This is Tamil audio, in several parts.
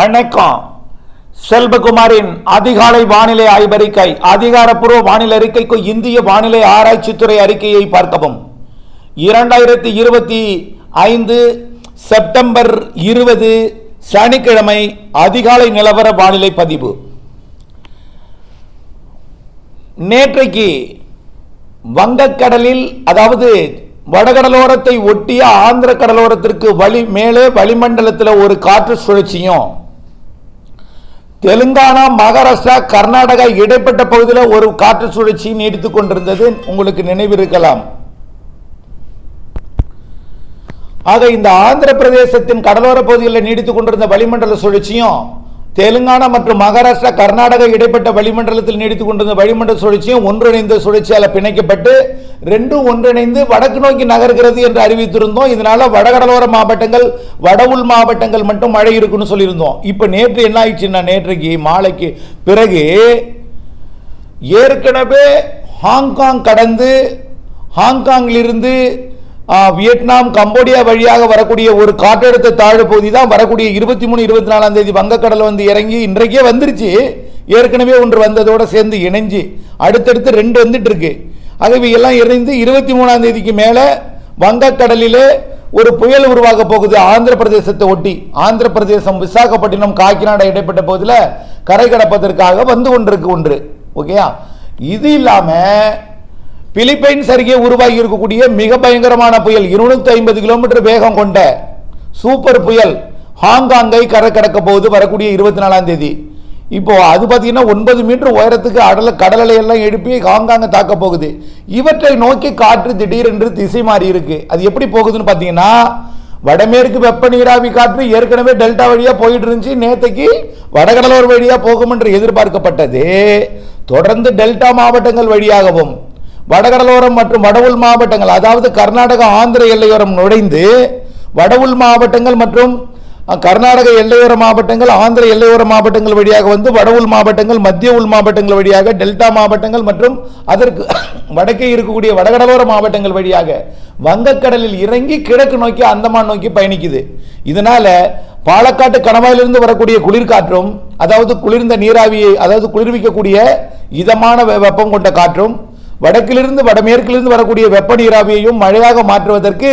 வணக்கம். செல்வகுமாரின் அதிகாலை வானிலை ஆய்வறிக்கை அதிகாரப்பூர்வ வானிலை அறிக்கைக்கு இந்திய வானிலை ஆராய்ச்சித்துறை அறிக்கையை பார்க்கவும். இரண்டாயிரத்தி இருபத்தி ஐந்து செப்டம்பர் இருபது சனிக்கிழமை அதிகாலை நிலவர வானிலை பதிவு. நேற்றைக்கு வங்கக்கடலில் அதாவது வடகடலோரத்தை ஒட்டிய ஆந்திர கடலோரத்திற்கு வழி மேலே வளிமண்டலத்தில் ஒரு காற்று சுழற்சியும் தெலுங்கானா மகாராஷ்டிரா கர்நாடகா இடைப்பட்ட பகுதியில் ஒரு காற்று சுழற்சி நீடித்துக் கொண்டிருந்தது. உங்களுக்கு நினைவிருக்கலாம். ஆக இந்த ஆந்திர பிரதேசத்தின் கடலோர பகுதிகளில் நீடித்துக் கொண்டிருந்த வளிமண்டல சுழற்சியும் தெலுங்கானா மற்றும் மகாராஷ்டிரா கர்நாடகா இடைப்பட்ட வளிமண்டலத்தில் நீடித்துக் கொண்டிருந்த வளிமண்டல சுழற்சியும் ஒன்றிணைந்த சுழற்சியால் பிணைக்கப்பட்டு ரெண்டும் ஒன்றிணைந்து வடக்கு நோக்கி நகர்கிறது என்று அறிவித்திருந்தோம். இதனால வடகடலோர மாவட்டங்கள் வட உள் மாவட்டங்கள் மட்டும் மழை இருக்குன்னு சொல்லியிருந்தோம். இப்போ நேற்று என்ன ஆயிடுச்சுன்னா நேற்றைக்கு மாலைக்கு பிறகு ஏற்கனவே ஹாங்காங் கடந்து ஹாங்காங்கிலிருந்து வியட்நாம் கம்போடியா வழியாக வரக்கூடிய ஒரு காற்றழுத்த தாழ்வு பகுதி தான் வரக்கூடிய இருபத்தி மூணு இருபத்தி நாலாம் தேதி வங்கக்கடல் வந்து இறங்கி இன்றைக்கே வந்துருச்சு. ஏற்கனவே ஒன்று வந்ததோடு சேர்ந்து இணைஞ்சு அடுத்தடுத்து ரெண்டு வந்துட்டு இருக்கு ஆகவே எல்லாம் இணைந்து இருபத்தி மூணாம் தேதிக்கு மேலே வங்கக்கடலிலே ஒரு புயல் உருவாக போகுது ஆந்திர பிரதேசத்தை ஒட்டி. ஆந்திர பிரதேசம் விசாகப்பட்டினம் காக்கிநாடா இடைப்பட்ட பகுதியில் கரை கடப்பதற்காக வந்து கொண்டிருக்கு ஒன்று. ஓகேயா? இது இல்லாமல் பிலிப்பைன்ஸ் அருகே உருவாகி இருக்கக்கூடிய மிக பயங்கரமான புயல் இருநூத்தி ஐம்பது கிலோமீட்டர் வேகம் கொண்ட சூப்பர் புயல் ஹாங்காங்கை கரை கடக்க போகுது வரக்கூடிய இருபத்தி நாலாம் தேதி. இப்போ அது பார்த்தீங்கன்னா ஒன்பது மீட்டர் உயரத்துக்கு அடல கடலை எல்லாம் எழுப்பி ஹாங்காங்கை தாக்க போகுது. இவற்றை நோக்கி காற்று திடீரென்று திசை மாறி இருக்கு. அது எப்படி போகுதுன்னு பார்த்தீங்கன்னா வடமேற்கு வெப்ப நீராவி காற்று ஏற்கனவே டெல்டா வழியாக போயிட்டு இருந்துச்சு. நேத்தைக்கு வடகடலோர் வழியாக போகும் என்று எதிர்பார்க்கப்பட்டது. தொடர்ந்து டெல்டா மாவட்டங்கள் வழியாகவும் வடகடலோரம் மற்றும் வடவுள் மாவட்டங்கள் அதாவது கர்நாடகா ஆந்திர எல்லையோரம் நுழைந்து வடவுள் மாவட்டங்கள் மற்றும் கர்நாடக எல்லையோர மாவட்டங்கள் ஆந்திர எல்லையோர மாவட்டங்கள் வழியாக வந்து வடவுள் மாவட்டங்கள் மத்திய உள் மாவட்டங்கள் வழியாக டெல்டா மாவட்டங்கள் மற்றும் அதற்கு வடக்கே இருக்கக்கூடிய வடகடலோர மாவட்டங்கள் வழியாக வங்கக்கடலில் இறங்கி கிழக்கு நோக்கி அந்தமான் நோக்கி பயணிக்குது. இதனால பாலக்காட்டு கணவாயிலிருந்து வரக்கூடிய குளிர்காற்றும் அதாவது குளிர்ந்த நீராவியை அதாவது குளிர்விக்கக்கூடிய இதமான வெ- வெப்பம் கொண்ட காற்றும் வடக்கிலிருந்து வடமேற்கிலிருந்து வரக்கூடிய வெப்ப நீராவியையும் மழையாக மாற்றுவதற்கு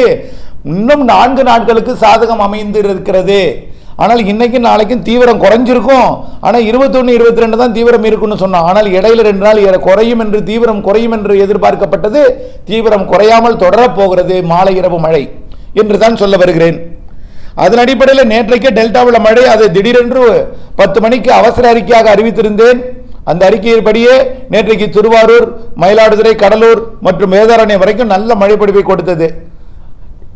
இன்னும் நான்கு நாட்களுக்கு சாதகம் அமைந்து இருக்கிறது ஆனால் இன்றைக்கும் நாளைக்கும் தீவிரம் குறைஞ்சிருக்கும். ஆனால் இருபத்தொன்று இருபத்தி ரெண்டு தான் தீவிரம் இருக்குன்னு சொன்னோம் ஆனால் இடையில ரெண்டு நாள் ஏற குறையும் என்று தீவிரம் குறையும் என்று எதிர்பார்க்கப்பட்டது. தீவிரம் குறையாமல் தொடரப் போகிறது மாலை இரவு மழை என்று தான் சொல்ல வருகிறேன். அதன் அடிப்படையில் நேற்றைக்கே டெல்டாவில் மழை அது திடீரென்று பத்து மணிக்கு அவசர அறிக்கையாக அறிவித்திருந்தேன். அந்த அறிக்கையின்படியே நேற்றைக்கு திருவாரூர் மயிலாடுதுறை கடலூர் மற்றும் வேதாரண்யம் வரைக்கும் நல்ல மழை கொடுத்தது.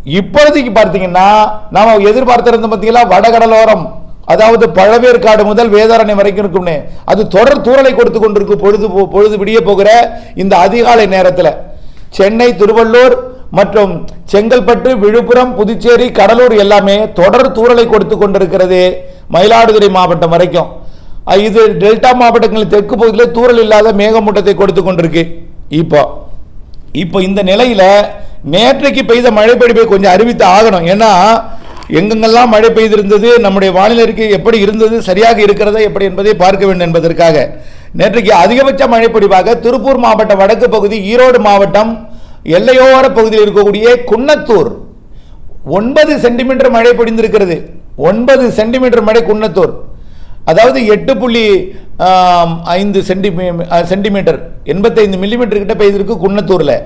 இப்பொழுதைக்கு பார்த்தீங்கன்னா நாம் எதிர்பார்த்திருந்த பார்த்தீங்களா வடகடலோரம் அதாவது பழவேற்காடு முதல் வேதாரண்யம் வரைக்கும் இருக்கும்னு. அது தொடர் தூறலை கொடுத்து கொண்டிருக்கு பொழுது போ- பொழுது விடிய போகிற இந்த அதிகாலை நேரத்தில். சென்னை திருவள்ளூர் மற்றும் செங்கல்பட்டு விழுப்புரம் புதுச்சேரி கடலூர் எல்லாமே தொடர் தூறலை கொடுத்து கொண்டிருக்கிறது மயிலாடுதுறை மாவட்டம் வரைக்கும். இது டெல்டா மாவட்டங்களின் தெற்கு பகுதியில் தூரல் இல்லாத மேகமூட்டத்தை கொடுத்து கொண்டிருக்கு. இப்போ இப்போ இந்த நிலையில் நேற்றைக்கு பெய்த மழை பொழிவை கொஞ்சம் அறிவித்து ஆகணும். ஏன்னா எங்கெங்கெல்லாம் மழை பெய்திருந்தது நம்முடைய வானிலை அறிக்கை எப்படி இருந்தது சரியாக இருக்கிறதா எப்படி என்பதை பார்க்க வேண்டும் என்பதற்காக. நேற்றைக்கு அதிகபட்ச மழை திருப்பூர் மாவட்ட வடக்கு பகுதி ஈரோடு மாவட்டம் எல்லையோர பகுதியில் இருக்கக்கூடிய குன்னத்தூர். ஒன்பது சென்டிமீட்டர் மழை பிடிந்திருக்கிறது ஒன்பது சென்டிமீட்டர் மழை குன்னத்தூர். அதாவது எட்டு புள்ளி ஐந்து சென்டிமீ சென்டிமீட்டர். எண்பத்தைந்து மில்லிமீட்டர் கிட்ட பெய்திருக்கு குன்னத்தூரில்.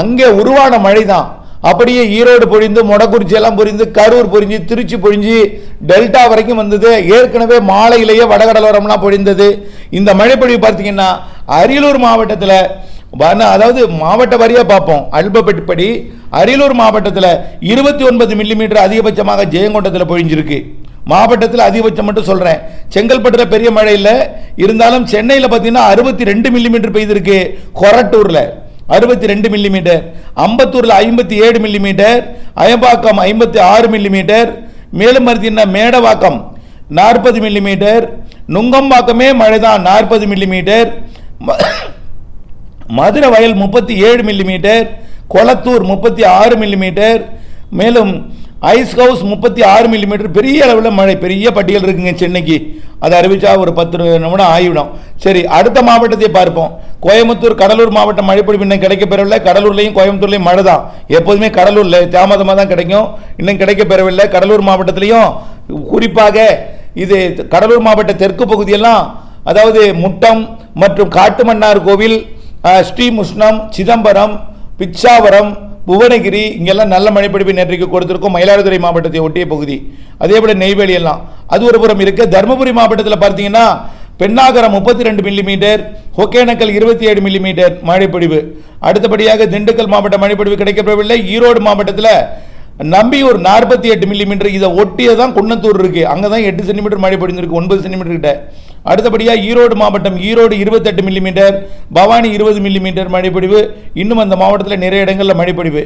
அங்கே உருவான மழை தான் அப்படியே ஈரோடு பொழிந்து மொடக்குறிச்சி எல்லாம் கரூர் பொரிஞ்சு திருச்சி பொழிஞ்சு டெல்டா வரைக்கும் வந்தது. ஏற்கனவே மாலையிலேயே வடகடலோரம்லாம் பொழிந்தது. இந்த மழை பொழிவு பார்த்தீங்கன்னா அரியலூர் மாவட்டத்தில் அதாவது மாவட்ட வாரியாக பார்ப்போம். அல்பப்படி அரியலூர் மாவட்டத்தில் இருபத்தி ஒன்பது மில்லிமீட்டர் அதிகபட்சமாக ஜெயங்கொண்டத்தில் பொழிஞ்சிருக்கு. மாவட்டத்தில் அதிகபட்சம் மட்டும் சொல்கிறேன் செங்கல்பட்டில் பெரிய மழை இல்லை. இருந்தாலும் சென்னையில் பார்த்தீங்கன்னா அறுபத்தி ரெண்டு மில்லிமீட்டர் பெய்திருக்கு கொரட்டூரில். அறுபத்தி ரெண்டு மில்லிமீட்டர் அம்பத்தூரில் ஐம்பத்தி ஏழு மில்லிமீட்டர் அயம்பாக்கம் ஐம்பத்தி ஆறு மில்லிமீட்டர் மேலும் பார்த்தீங்கன்னா மேடவாக்கம் நாற்பது மில்லிமீட்டர் நுங்கம்பாக்கமே மழை தான் நாற்பது மில்லிமீட்டர் மதுரை வயல் முப்பத்தி ஏழு மில்லிமீட்டர் கொளத்தூர் முப்பத்தி ஆறு மில்லிமீட்டர் மேலும் ஐஸ் ஹவுஸ் முப்பத்தி ஆறு மில்லிமீட்டர் பெரிய அளவில் மழை பெரிய பட்டியல் இருக்குங்க சென்னைக்கு. அதை அறிவிச்சா ஒரு பத்து நிமிடம் ஆகிவிடும். சரி அடுத்த மாவட்டத்தை பார்ப்போம். கோயம்புத்தூர் கடலூர் மாவட்டம் மழைப்பொழிவு இன்னும் கிடைக்க பெறவில்லை கடலூர்லையும் கோயம்புத்தூர்லையும் மழை தான் எப்போதுமே கடலூரில் தாமதமாக தான் கிடைக்கும். இன்னும் கிடைக்கப் பெறவில்லை கடலூர் மாவட்டத்திலையும் குறிப்பாக இது கடலூர் மாவட்ட தெற்கு பகுதியெல்லாம் அதாவது முட்டம் மற்றும் காட்டுமன்னார் கோவில் ஸ்ரீமுஷ்ணம் சிதம்பரம் பிச்சாவரம் புவனகிரி இங்கெல்லாம் நல்ல மழைப்பிடிப்பு நேற்றைக்கு கொடுத்துருக்கும். மயிலாடுதுறை மாவட்டத்தை ஒட்டிய பகுதி. அதே போல் நெய்வேலி எல்லாம். அது ஒரு புறம் இருக்குது தருமபுரி மாவட்டத்தில் பார்த்தீங்கன்னா பெண்ணாகரம் முப்பத்தி ரெண்டு மில்லிமீட்டர் ஒகேனக்கல் இருபத்தி ஏழு மில்லிமீட்டர் மழைப்பொழிவு. அடுத்தபடியாக திண்டுக்கல் மாவட்ட மழைப்பொழிவு கிடைக்கப்படவில்லை ஈரோடு மாவட்டத்தில் நம்பியூர் நாற்பத்தி எட்டு மில்லிமீட்டர் இதை ஒட்டியே தான் குன்னத்தூர் இருக்குது அங்கே தான் எட்டு சென்டிமீட்டர் மழை பொழிஞ்சிருக்கு ஒன்பது சென்டிமீட்டர் கிட்ட. அடுத்தபடியாக ஈரோடு மாவட்டம் ஈரோடு இருபத்தெட்டு மில்லிமீட்டர் பவானி இருபது மில்லிமீட்டர் மழைப்பொழிவு. இன்னும் அந்த மாவட்டத்தில் நிறைய இடங்களில் மழைப்பொழிவு.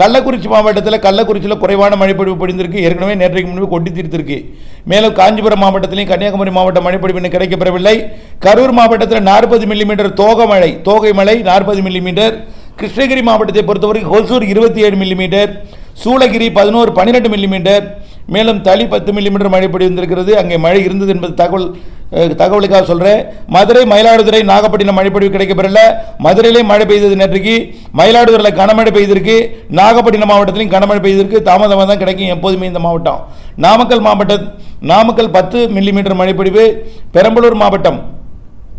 கள்ளக்குறிச்சி மாவட்டத்தில் கள்ளக்குறிச்சியில் குறைவான மழைப்பொழிவு பொழிந்திருக்கு. ஏற்கனவே நேற்றைக்கு முன்பு கொட்டி தீர்த்திருக்கு. மேலும் காஞ்சிபுரம் மாவட்டத்திலையும் கன்னியாகுமரி மாவட்ட மழைப்பொழிவு இன்னும் கிடைக்கப்பெறவில்லை. கரூர் மாவட்டத்தில் நாற்பது மில்லிமீட்டர் தோகை மழை தோகை மழை நாற்பது மில்லிமீட்டர் கிருஷ்ணகிரி மாவட்டத்தை பொறுத்தவரைக்கும் ஹொசூர் இருபத்தி ஏழு மில்லிமீட்டர் சூளகிரி பதினோரு பன்னிரெண்டு மில்லிமீட்டர் மேலும் தளி பத்து மில்லிமீட்டர் மழை பொழிந்திருக்கிறது அங்கே மழை இருந்தது என்பது தகவல் தகவலுக்காக சொல்கிறேன் மதுரை மயிலாடுதுறை நாகப்பட்டினம் மழைப்பொழிவு கிடைக்கப்பெறல மதுரையிலே மழை பெய்தது நேற்றுக்கு. மயிலாடுதுறையில் கனமழை பெய்திருக்கு. நாகப்பட்டினம் மாவட்டத்திலையும் கனமழை பெய்திருக்கு. தாமதமாக தான் கிடைக்கும் எப்போதுமே இந்த மாவட்டம். நாமக்கல் மாவட்டம் நாமக்கல் பத்து மில்லிமீட்டர் மழைப்பொழிவு பெரம்பலூர் மாவட்டம்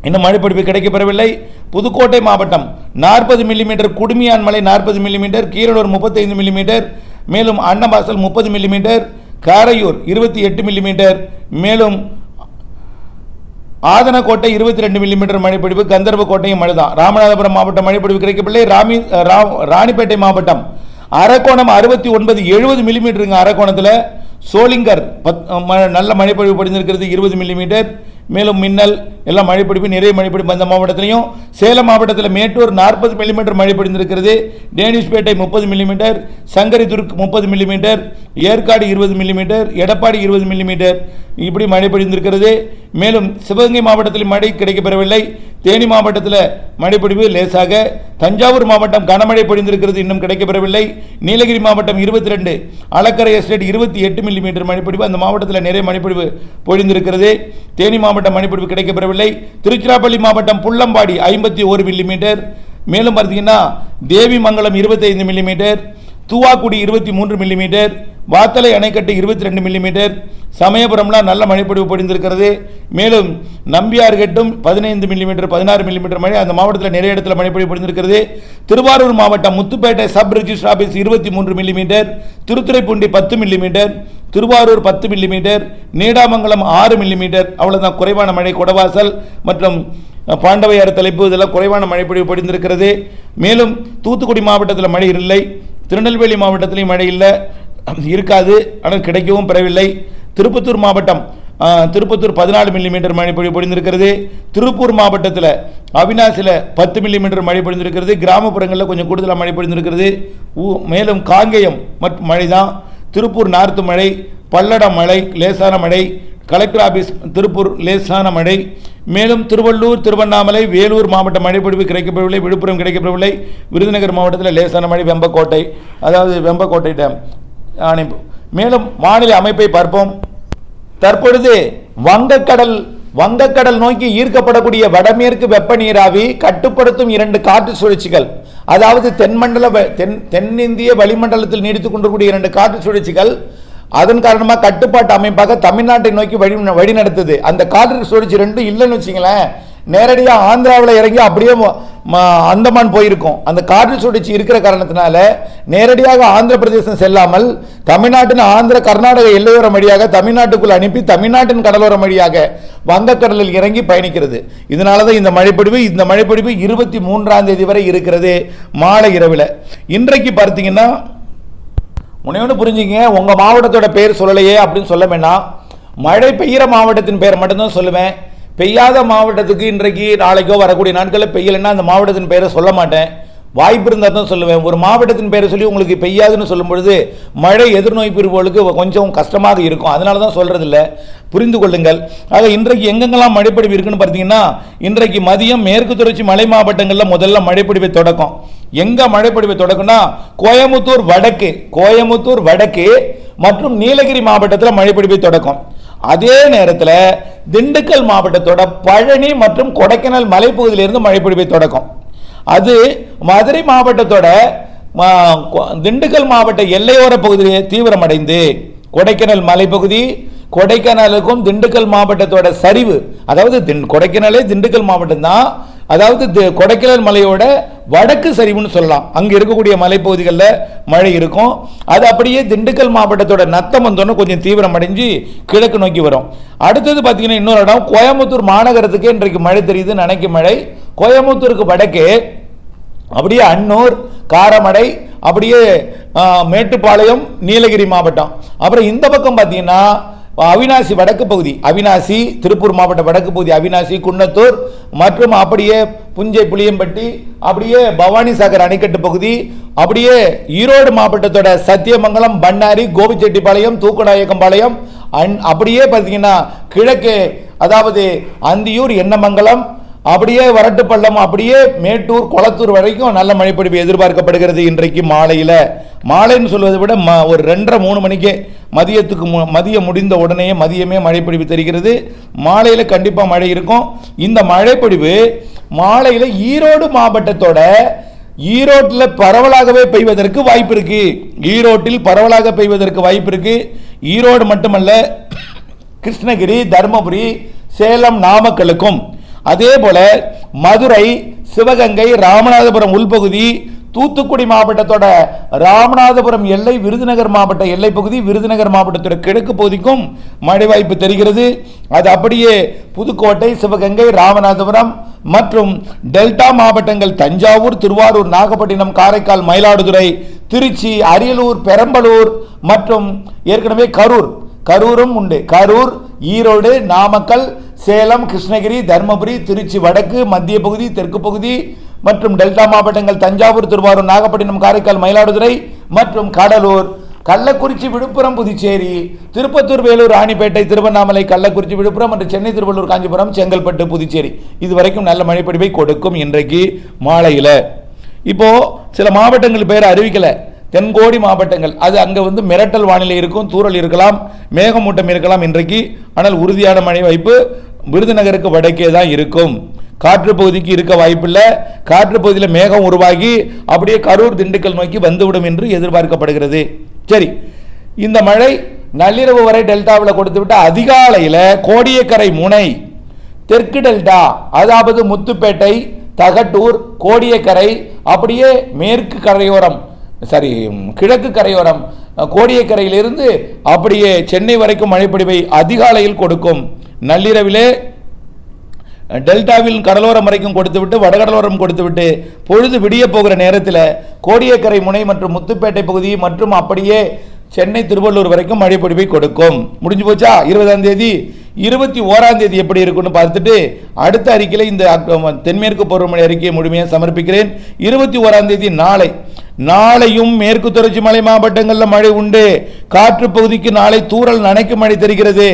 இன்னும் மழைப்பொழிவு கிடைக்கப்பெறவில்லை. புதுக்கோட்டை மாவட்டம் நாற்பது மில்லிமீட்டர் குடுமியான் மலை நாற்பது மில்லிமீட்டர் கீரனூர் முப்பத்தைந்து மில்லிமீட்டர் மேலும் அன்னவாசல் முப்பது மில்லிமீட்டர் காரையூர் இருபத்தி எட்டு மில்லிமீட்டர் மேலும் ஆதனக்கோட்டை இருபத்தி ரெண்டு மில்லிமீட்டர் மழைப்பிடிப்பு கந்தர்வக்கோட்டையும் மழை தான் ராமநாதபுரம் மாவட்டம் மழைப்பிடிப்பு கிடைக்கவில்லை ராமி ரா- ராணிப்பேட்டை மாவட்டம் அரக்கோணம் அறுபத்தி ஒன்பது எழுபது மில்லிமீட்டருங்க அரக்கோணத்தில். சோளிங்கர் பத் ம- நல்ல மழைப்பொழிவு படிந்திருக்கிறது இருபது மில்லிமீட்டர். மேலும் மின்னல் எல்லாம் மழைப்பிடிப்பு நிறைய மழைப்பிடிப்பு அந்த மாவட்டத்திலையும். சேலம் மாவட்டத்தில் மேட்டூர் நாற்பது மில்லிமீட்டர் மழை பிடிந்திருக்கிறது டேனிஷ்பேட்டை முப்பது மில்லிமீட்டர் சங்கரிதுர்க் முப்பது மில்லிமீட்டர் ஏற்காடு இருபது மில்லிமீட்டர் எடப்பாடி இருபது மில்லிமீட்டர் இப்படி மழை பொழிந்திருக்கிறது மேலும் சிவகங்கை மாவட்டத்தில் மழை கிடைக்கப்பெறவில்லை. தேனி மாவட்டத்தில் மழைப்பொழிவு லேசாக. தஞ்சாவூர் மாவட்டம் கனமழை பொழிந்திருக்கிறது இன்னும் கிடைக்கப்பெறவில்லை. நீலகிரி மாவட்டம் இருபத்தி ரெண்டு அலக்கரை எஸ்டேட் இருபத்தி எட்டு மில்லிமீட்டர் மழைப்பொழிவு அந்த மாவட்டத்தில் நிறைய மழைப்பொழிவு பொழிந்திருக்கிறது. தேனி மாவட்டம் மழைப்பொழிவு கிடைக்கப்பெறவில்லை. திருச்சிராப்பள்ளி மாவட்டம் புள்ளம்பாடி ஐம்பத்தி ஒரு மில்லிமீட்டர் மேலும் பார்த்தீங்கன்னா தேவிமங்கலம் இருபத்தைந்து மில்லிமீட்டர் தூவாக்குடி இருபத்தி மூன்று மில்லிமீட்டர் வாத்தலை அணைக்கட்டு இருபத்தி ரெண்டு மில்லிமீட்டர் சமயபுரம்லாம் நல்ல மழைப்பொழிவு பொழிந்திருக்கிறது. மேலும் நம்பியார்கட்டும் பதினைந்து மில்லிமீட்டர் பதினாறு மில்லிமீட்டர் மழை அந்த மாவட்டத்தில் நிறைய இடத்துல மழைப்பொழிவு பொழிந்திருக்கிறது. திருவாரூர் மாவட்டம் முத்துப்பேட்டை சப் ரிஜிஸ்டர் ஆஃபீஸ் இருபத்தி மூன்று மில்லிமீட்டர் திருத்துறைப்பூண்டி பத்து மில்லிமீட்டர் திருவாரூர் பத்து மில்லிமீட்டர் நீடாமங்கலம் ஆறு மில்லிமீட்டர் அவ்வளோதான் குறைவான மழை கொடவாசல் மற்றும் பாண்டவையார் தலைப்பு இதெல்லாம் குறைவான மழைப்பொழிவு பொழிந்திருக்கிறது. மேலும் தூத்துக்குடி மாவட்டத்தில் மழை இல்லை. திருநெல்வேலி மாவட்டத்திலையும் மழை இல்லை. இருக்காது. ஆனால் கிடைக்கவும் பெறவில்லை. திருப்பத்தூர் மாவட்டம் திருப்பத்தூர் பதினாலு மில்லிமீட்டர் மழை பொழி பொழிந்திருக்கிறது. திருப்பூர் மாவட்டத்தில் அவினாசியில் பத்து மில்லிமீட்டர் மழை பொழிந்திருக்கிறது கிராமப்புறங்களில் கொஞ்சம் கூடுதலாக மழை பொழிந்திருக்கிறது ஊ- மேலும் காங்கேயம் மற்றும் மழை தான் திருப்பூர் நார்த்து மழை பல்லடம் மழை லேசான மழை கலெக்டர் ஆபீஸ் திருப்பூர் லேசான மழை. மேலும் திருவள்ளூர் திருவண்ணாமலை வேலூர் மாவட்ட மழைப்பொழிவு கிடைக்கப்படவில்லை விழுப்புரம் கிடைக்கப்படவில்லை விருதுநகர் மாவட்டத்தில் லேசான மழை வெம்பக்கோட்டை அதாவது வெம்பக்கோட்டை டேம் ஆணைப்பு மேலும் வானிலை அமைப்பை பார்ப்போம். தற்பொழுது வங்கக்கடல் வங்கக்கடல் நோக்கி ஈர்க்கப்படக்கூடிய வடமேற்கு வெப்ப நீராவி கட்டுப்படுத்தும் இரண்டு காற்று சுழற்சிகள் அதாவது தென்மண்டல வ- தென் தென்னிந்திய வளிமண்டலத்தில் நீடித்துக் கொண்டிருக்கூடிய இரண்டு காற்று சுழற்சிகள் அதன் காரணமாக கட்டுப்பாட்டு அமைப்பாக தமிழ்நாட்டை நோக்கி வழி வழிநடத்துது. அந்த காற்று சுழற்சி ரெண்டும் இல்லைன்னு வச்சுங்களேன் நேரடியாக ஆந்திராவில் இறங்கி அப்படியே ம- அந்தமான் போயிருக்கும். அந்த காற்று சுழற்சி இருக்கிற காரணத்தினால நேரடியாக ஆந்திர பிரதேசம் செல்லாமல் தமிழ்நாட்டின் ஆந்திர கர்நாடக எல்லையோரம் வழியாக தமிழ்நாட்டுக்குள் அனுப்பி தமிழ்நாட்டின் கடலோரம் வழியாக வங்கக்கடலில் இறங்கி பயணிக்கிறது. இதனால தான் இந்த மழைப்பிடிவு இந்த மழைப்பிடிவு இருபத்தி மூன்றாம் தேதி வரை இருக்கிறது மாலை இரவில். இன்றைக்கு பார்த்தீங்கன்னா ஒன்று புரிஞ்சுங்க உங்கள் மாவட்டத்தோட பேர் சொல்லலையே அப்படின்னு சொல்ல வேண்டாம் மழை பெய்கிற மாவட்டத்தின் பேர் மட்டும்தான் சொல்லுவேன். பெய்யாத மாவட்டத்துக்கு இன்றைக்கு நாளைக்கோ வரக்கூடிய நாட்களில் பெய்யலைன்னா அந்த மாவட்டத்தின் பெயரை சொல்ல மாட்டேன். வாய்ப்பு இருந்தால் தான் சொல்லுவேன். ஒரு மாவட்டத்தின் பேரை சொல்லி உங்களுக்கு பெய்யாதுன்னு சொல்லும் பொழுது மழை எதிர்நோய்ப்பிருப்பவர்களுக்கு கொஞ்சம் கஷ்டமாக இருக்கும். அதனால தான் சொல்கிறதில்ல புரிந்து கொள்ளுங்கள். ஆக இன்றைக்கு எங்கெங்கெல்லாம் மழைப்பொழிவு இருக்குன்னு பார்த்தீங்கன்னா இன்றைக்கு மதியம் மேற்கு தொடர்ச்சி மலை மாவட்டங்களில் முதல்ல மழைப்பொழிவை தொடக்கம். எங்கே மழைப்பொழிவு தொடக்குன்னா கோயமுத்தூர் வடக்கு கோயமுத்தூர் வடக்கு மற்றும் நீலகிரி மாவட்டத்தில் மழைப்பொழிவு தொடக்கம். அதே நேரத்தில் திண்டுக்கல் மாவட்டத்தோட பழனி மற்றும் கொடைக்கானல் மலைப்பகுதியிலிருந்து மழைப்பொழிவு தொடக்கம். அது மதுரை மாவட்டத்தோட ம, கொ- திண்டுக்கல் மாவட்ட எல்லையோர பகுதியில் தீவிரமடைந்து கொடைக்கானல் மலைப்பகுதி கொடைக்கானலுக்கும் திண்டுக்கல் மாவட்டத்தோட சரிவு அதாவது திண்- கொடைக்கானலே திண்டுக்கல் மாவட்டம் தான் அதாவது கொடைக்கானல் மலையோட வடக்கு சரிவுன்னு சொல்லலாம். அங்கே இருக்கக்கூடிய மலைப்பகுதிகளில் மழை இருக்கும். அது அப்படியே திண்டுக்கல் மாவட்டத்தோட நத்தம் வந்தோன்னு கொஞ்சம் தீவிரம் அடைஞ்சு கிழக்கு நோக்கி வரும். அடுத்தது பார்த்தீங்கன்னா இன்னொரு இடம் கோயம்புத்தூர் மாநகரத்துக்கு இன்றைக்கு மழை தெரியுது நினைக்க மழை. கோயம்புத்தூருக்கு வடக்கே அப்படியே அன்னூர் காரமடை அப்படியே மேட்டுப்பாளையம் நீலகிரி மாவட்டம். அப்புறம் இந்த பக்கம் பார்த்தீங்கன்னா அவினாசி வடக்கு பகுதி அவினாசி திருப்பூர் மாவட்ட வடக்கு பகுதி அவினாசி குன்னத்தூர் மற்றும் அப்படியே புஞ்சை புளியம்பட்டி அப்படியே பவானி சாகர் அணைக்கட்டு பகுதி அப்படியே ஈரோடு மாவட்டத்தோட சத்தியமங்கலம் பண்ணாரி கோபிச்செட்டிப்பாளையம் தூக்கநாயக்கம்பாளையம் அன் அப்படியே பார்த்தீங்கன்னா கிழக்கே அதாவது அந்தியூர் எண்ணமங்கலம் அப்படியே வரட்டுப்பள்ளம் அப்படியே மேட்டூர் கொளத்தூர் வரைக்கும் நல்ல மழைப்பொழிவு எதிர்பார்க்கப்படுகிறது இன்றைக்கு மாலையில். மாலைன்னு சொல்வதை விட ம ஒரு ரெண்டரை மூணு மணிக்கே மதியத்துக்கு மு- மதியம் முடிந்த உடனேயே மதியமே மழைப்பொழிவு தெரிகிறது. மாலையில் கண்டிப்பாக மழை இருக்கும். இந்த மழைப்பொழிவு மாலையில் ஈரோடு மாவட்டத்தோட ஈரோட்டில் பரவலாகவே பெய்வதற்கு வாய்ப்பு இருக்கு. ஈரோட்டில் பரவலாக பெய்வதற்கு வாய்ப்பு இருக்கு. ஈரோடு மட்டுமல்ல கிருஷ்ணகிரி தருமபுரி சேலம் நாமக்கலுக்கும். அதே போல மதுரை சிவகங்கை ராமநாதபுரம் உள்பகுதி தூத்துக்குடி மாவட்டத்தோட ராமநாதபுரம் எல்லை விருதுநகர் மாவட்ட எல்லை பகுதி விருதுநகர் மாவட்டத்தோட கிழக்கு பகுதிக்கும் மழை வாய்ப்பு தெரிகிறது. அது அப்படியே புதுக்கோட்டை சிவகங்கை ராமநாதபுரம் மற்றும் டெல்டா மாவட்டங்கள் தஞ்சாவூர் திருவாரூர் நாகப்பட்டினம் காரைக்கால் மயிலாடுதுறை திருச்சி அரியலூர் பெரம்பலூர் மற்றும் ஏற்கனவே கரூர். கரூரும் உண்டு. கரூர் ஈரோடு நாமக்கல் சேலம் கிருஷ்ணகிரி தர்மபுரி திருச்சி வடக்கு மத்திய பகுதி தெற்கு பகுதி மற்றும் டெல்டா மாவட்டங்கள் தஞ்சாவூர் திருவாரூர் நாகப்பட்டினம் காரைக்கால் மயிலாடுதுறை மற்றும் கடலூர் கள்ளக்குறிச்சி விழுப்புரம் புதுச்சேரி திருப்பத்தூர் வேலூர் ராணிப்பேட்டை திருவண்ணாமலை கள்ளக்குறிச்சி விழுப்புரம் மற்றும் சென்னை திருவள்ளூர் காஞ்சிபுரம் செங்கல்பட்டு புதுச்சேரி. இது வரைக்கும் நல்ல மழைப்படிவை கொடுக்கும் இன்றைக்கு மாலையில். இப்போ சில மாவட்டங்கள் பேர் அறிவிக்கலை. தென்கோடி மாவட்டங்கள். அது அங்கே வந்து மிரட்டல் வானிலை இருக்கும் தூரல் இருக்கலாம் மேகமூட்டம் இருக்கலாம் இன்றைக்கு. ஆனால் உறுதியான மழை வாய்ப்பு விருதுநகருக்கு வடக்கே தான் இருக்கும். காற்று பகுதிக்கு இருக்க வாய்ப்பில்லை. காற்று பகுதியில் மேகம் உருவாகி அப்படியே கரூர் திண்டுக்கல் நோக்கி வந்துவிடும் என்று எதிர்பார்க்கப்படுகிறது. சரி இந்த மழை நள்ளிரவு வரை டெல்டாவில் கொடுத்துவிட்டு அதிகாலையில் கோடியக்கரை முனை தெற்கு டெல்டா அதாவது முத்துப்பேட்டை தகட்டூர் கோடியக்கரை அப்படியே மேற்கு கரையோரம் சாரி கிழக்கு கரையோரம் கோடியக்கரையிலிருந்து அப்படியே சென்னை வரைக்கும் மழைப்பொழிவை அதிகாலையில் கொடுக்கும். நள்ளிரவிலே டெல்டாவில் கடலோரம் வரைக்கும் கொடுத்துவிட்டு வடகடலோரம் கொடுத்துவிட்டு பொழுது விடிய போகிற நேரத்தில் கோடியக்கரை முனை மற்றும் முத்துப்பேட்டை பகுதி மற்றும் அப்படியே சென்னை திருவள்ளூர் வரைக்கும் மழைப்பொழிவை கொடுக்கும். முடிஞ்சு போச்சா? இருபதாம் தேதி இருபத்தி ஓராம் தேதி எப்படி இருக்குன்னு பார்த்துட்டு அடுத்த அறிக்கையில் இந்த தென்மேற்கு பருவமழை அறிக்கையை முழுமையாக சமர்ப்பிக்கிறேன். இருபத்தி ஓராம் தேதி நாளை நாளையும் மேற்கு தொடர்ச்சி மலை மாவட்டங்களில் மழை உண்டு. காற்று பகுதிக்கு நாளை தூறல் நனைக்கும் மழை தெரிகிறது.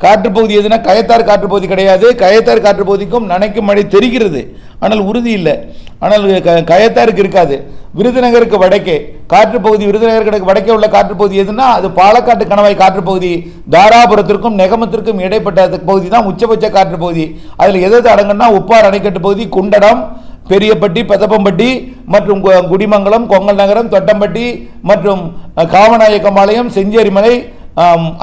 காற்று பகுதி எதுனா கயத்தார் காற்று பகுதி கிடையாது. கயத்தார் காற்று பகுதிக்கும் நனைக்கும் மழை தெரிகிறது. ஆனால் உறுதி இல்லை. ஆனால் க- கயத்தாருக்கு இருக்காது. விருதுநகருக்கு வடக்கே காற்று பகுதி விருதுநகருக்கு வடக்கே உள்ள காற்று பகுதி எதுனா அது பாலக்காட்டு கணவாய் காற்று பகுதி தாராபுரத்திற்கும் நெகமத்திற்கும் இடைப்பட்ட பகுதி தான் உச்சபட்ச காற்று பகுதி. அதில் எதாவது எது அடங்குன்னா உப்பார் அணைக்கட்டு பகுதி குண்டடம் பெரியப்பட்டி பெதப்பம்பட்டி மற்றும் கு- குடிமங்கலம் கொங்கல் நகரம் தொட்டம்பட்டி மற்றும் அஹ், காமநாயக்கம்பாளையம் செஞ்சேரிமலை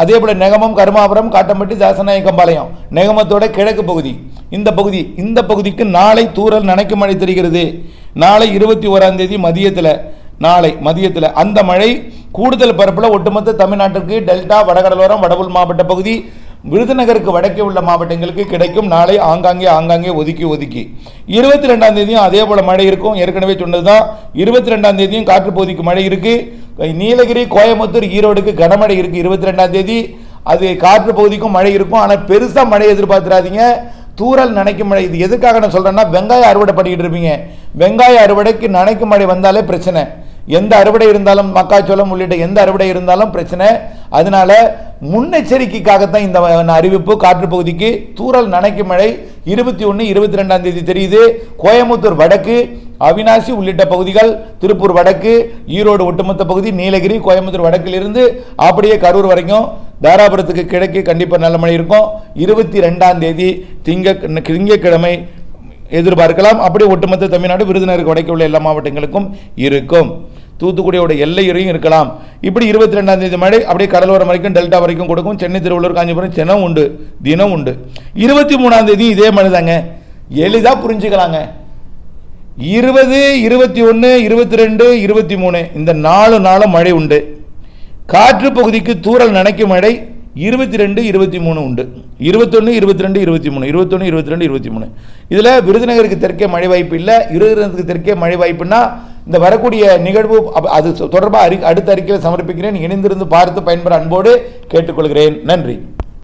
அதே போல் நெகமம் கருமாபுரம் காட்டம்பட்டி தாசநாயக்கம்பாளையம் நெகமத்தோட கிழக்கு பகுதி. இந்த பகுதி இந்த பகுதிக்கு நாளை தூரல் நனைக்கும் மழை தெரிகிறது. நாளை இருபத்தி ஓராம் தேதி மதியத்தில் நாளை மதியத்தில் அந்த மழை கூடுதல் பரப்பில் ஒட்டுமொத்த தமிழ்நாட்டிற்கு டெல்டா வடகடலோரம் வடபுல் மாவட்ட பகுதி விருதுநகருக்கு வடக்கே உள்ள மாவட்டங்களுக்கு கிடைக்கும் நாளை ஆங்காங்கே ஆங்காங்கே ஒதுக்கி ஒதுக்கி. இருபத்தி ரெண்டாம் தேதியும் அதே போல் மழை இருக்கும். ஏற்கனவே சொன்னதுதான் இருபத்தி ரெண்டாம் தேதியும் காற்று பகுதிக்கு மழை இருக்குது நீலகிரி கோயம்புத்தூர் ஈரோடுக்கு கனமழை இருக்குது இருபத்தி ரெண்டாம் தேதி. அது காற்று பகுதிக்கும் மழை இருக்கும். ஆனால் பெருசாக மழை எதிர்பார்த்துறாதீங்க தூறல் நனைக்கும் மழை. இது எதுக்காக நான் சொல்கிறேன்னா வெங்காயம் அறுவடை பண்ணிக்கிட்டு இருப்பீங்க. வெங்காய அறுவடைக்கு நனைக்கும் மழை வந்தாலே பிரச்சனை. எந்த அறுவடை இருந்தாலும் மக்காச்சோளம் உள்ளிட்ட எந்த அறுவடை இருந்தாலும் பிரச்சனை. அதனால முன்னெச்சரிக்கைக்காகத்தான் இந்த அறிவிப்பு. காற்று பகுதிக்கு தூறல் நனைக்கும் மழை இருபத்தி ஒன்று இருபத்தி ரெண்டாம் தேதி தெரியுது. கோயம்புத்தூர் வடக்கு அவினாசி உள்ளிட்ட பகுதிகள் திருப்பூர் வடக்கு ஈரோடு ஒட்டுமொத்த பகுதி நீலகிரி கோயம்புத்தூர் வடக்கிலிருந்து அப்படியே கரூர் வரைக்கும் தாராபுரத்துக்கு கிழக்கு கண்டிப்பாக நல்ல மழை இருக்கும். இருபத்தி ரெண்டாம் தேதி திங்க திங்கட்கிழமை எதிர்பார்க்கலாம். அப்படியே ஒட்டுமொத்த தமிழ்நாடு விருதுநகருக்கு வடக்கு உள்ள எல்லா மாவட்டங்களுக்கும் இருக்கும். தூத்துக்குடியோட எல்லையுறையும் இருக்கலாம். இப்படி இருபத்தி ரெண்டாம் தேதி மழை அப்படியே கடலோரம் வரைக்கும் டெல்டா வரைக்கும் கொடுக்கும். சென்னை திருவள்ளூர் காஞ்சிபுரம் தினம் உண்டு தினம் உண்டு. இருபத்தி மூணாம் தேதி இதே மழை தாங்க எளிதாக புரிஞ்சுக்கலாங்க. இருபது இருபத்தி ஒன்று இருபத்தி ரெண்டு இருபத்தி மூணு இந்த நாலு நாளும் மழை உண்டு. காற்று பகுதிக்கு தூறல் நனைக்கும் மழை இருபத்தி ரெண்டு இருபத்தி மூணு உண்டு. இருபத்தொன்று இருபத்தி ரெண்டு இருபத்தி மூணு. இருபத்தொன்று இருபத்தி ரெண்டு இருபத்தி மூணு. இதில் விருதுநகருக்கு தெற்கே மழை வாய்ப்பு இல்லை. விருதுநகருக்கு தெற்கே மழை வாய்ப்புனா இந்த வரக்கூடிய நிகழ்வு அது தொடர்பாக அறி அடுத்த அறிக்கையில் சமர்ப்பிக்கிறேன். இணைந்திருந்து பார்த்து பயன்பெற அன்போடு கேட்டுக்கொள்கிறேன். நன்றி.